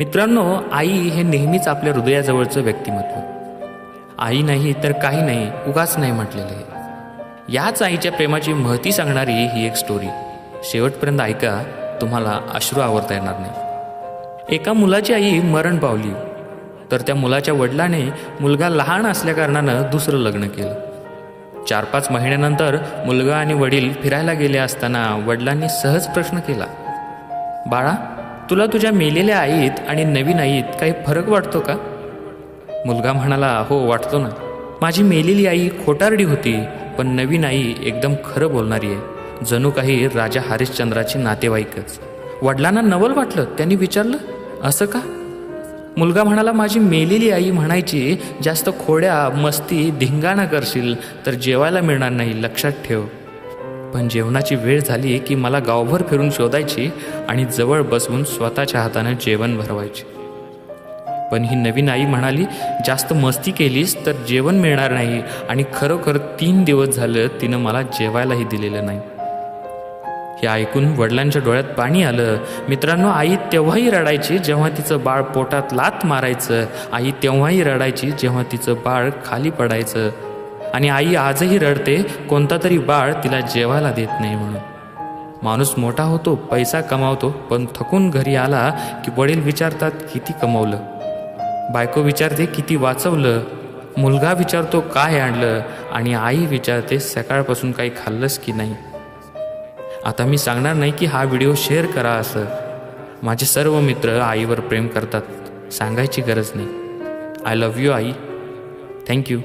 मित्रांनो आई हे नेहमीच आपल्या हृदयाजवळचं व्यक्तिमत्व. आई नाही तर काही नाही उगाच नाही म्हटलेले. याच आईच्या प्रेमाची महती सांगणारी ही एक स्टोरी शेवटपर्यंत ऐका तुम्हाला अश्रू आवरता येणार नाही. एका मुलाची आई मरण पावली. तर त्या मुलाच्या वडिलाने मुलगा लहान असल्याकारणानं दुसरं लग्न केलं. चार पाच महिन्यानंतर मुलगा आणि वडील फिरायला गेले असताना वडिलांनी सहज प्रश्न केला. बाळा तुला तुझ्या मेलेल्या आईत आणि नवीन आईत काही फरक वाटतो का? मुलगा म्हणाला हो वाटतो ना. माझी मेलेली आई खोटारडी होती पण नवीन आई एकदम खरं बोलणारी आहे. जणू काही राजा हरिश्चंद्राची नातेवाईकच. वडिलांना नवल वाटलं त्यांनी विचारलं असं का? मुलगा म्हणाला माझी मेलेली आई म्हणायची जास्त खोड्या मस्ती धिंगाणा करशील तर जेवायला मिळणार नाही लक्षात ठेव. पण जेवणाची वेळ झाली की मला गावभर फिरून शोधायची आणि जवळ बसवून स्वतःच्या हातानं जेवण भरवायचे. पण ही नवीन आई म्हणाली जास्त मस्ती केलीस तर जेवण मिळणार नाही आणि खरोखर तीन दिवस झालं तिनं मला जेवायलाही दिलेलं नाही. हे ऐकून वडिलांच्या डोळ्यात पाणी आलं. मित्रांनो आई तेव्हाही रडायची जेव्हा तिचं बाळ पोटात लात मारायचं. आई तेव्हाही रडायची जेव्हा तिचं बाळ खाली पडायचं. आणि आई आजही रडते कोणता तरी बाळ तिला जेवायला देत नाही म्हणून. माणूस मोठा होतो पैसा कमावतो पण थकून घरी आला की वडील विचारतात किती कमवलं? बायको विचारते किती वाचवलं? मुलगा विचारतो काय आणलं? आणि आई विचारते सकाळपासून काही खाल्लंस की नाही? आता मी सांगणार नाही की हा व्हिडिओ शेअर करा असं. माझे सर्व मित्र आईवर प्रेम करतात सांगायची गरज नाही. I love you I. Thank you